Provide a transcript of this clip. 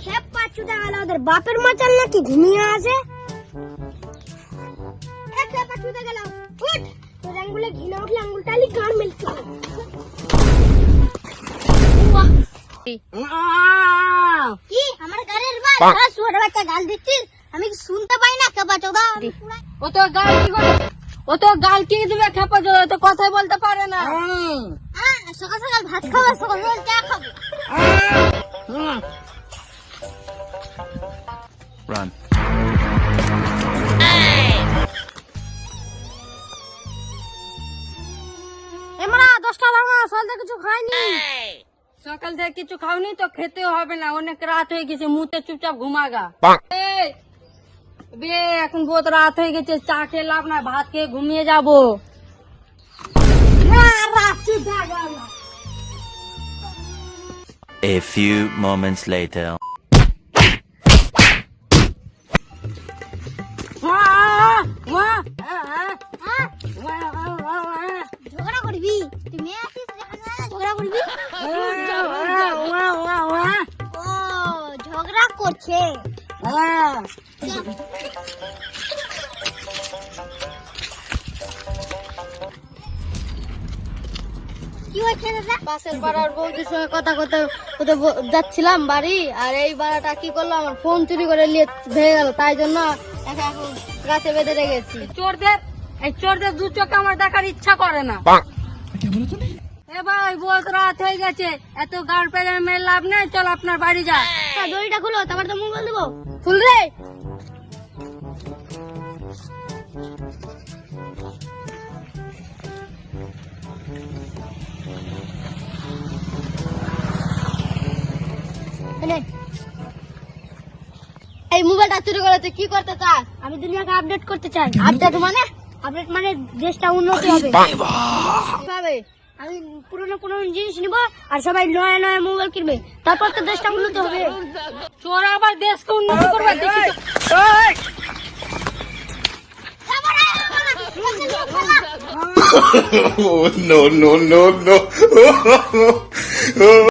খেপ ওদের বাপের মাচাল নাকি ঘুমিয়ে আছে? এ খেপ পাচ্ছু গেল উঠ! তোর আঙ্গুলে ঘি উঠলে আঙ্গুলটা আলি গান মেলছে কি? আমার গাড়ির বাস ছোট বাচ্চা গাল দিচ্ছিস? আমি কি শুনতে পাই না খেপা চোদা? ও তো গাল কি করে ও তো গাল কি দিবে খেপা জল তো কথাই বলতে পারে না। সকাল সকাল ভাত খাব সকাল সকাল চা খাব? Run. এমরা দশটা দাও সকাল থেকে কিছু খাইনি। সকাল থেকে কিছু খাওনি তো খেতেও হবে না অনেক রাত হয়ে গেছে মুতে চুপচাপ ঘুমাগা। বে এখন বহুত রাত হয়ে গেছে চা খেয়ে লাভ না ভাত খেয়ে ঘুমিয়ে যাব। A few moments later. করছে কি পাশের পাড়ার বৌদির সঙ্গে কথা কথা যাচ্ছিলাম বাড়ি আর এই বাড়াটা কি করল? আমার ফোন চুরি করে নিয়ে ভেঙে গেল তাই জন্য এখন গাছে বেঁধে রেখেছি। চোরদের এই চোরদের দু চোখে আমার দেখার ইচ্ছা করে না। এ ভাই বহুত রাত হয়ে গেছে। এত গাড় পেলে মেয়ে লাভ নেই চল আপনার বাড়ি যা দড়িটা খুলো তারপর তো মোবাইল দেবো খুল রে। এই মোবাইলটা চুরি করেছে কি করতে চাস? আমি দুনিয়াকে আপডেট করতে চাই। আপডেট মানে? আপডেট মানে দেশটা উন্নতি হবে। আমি পুরনো পুরনো জিনিস নিব আর সবাই নয়া নয়া মোবাইল কিনবে। তারপর তো দেশটা উন্নতি হবে। চোরা আবার দেশকে উন্নত করবে দেখি oh no no no no.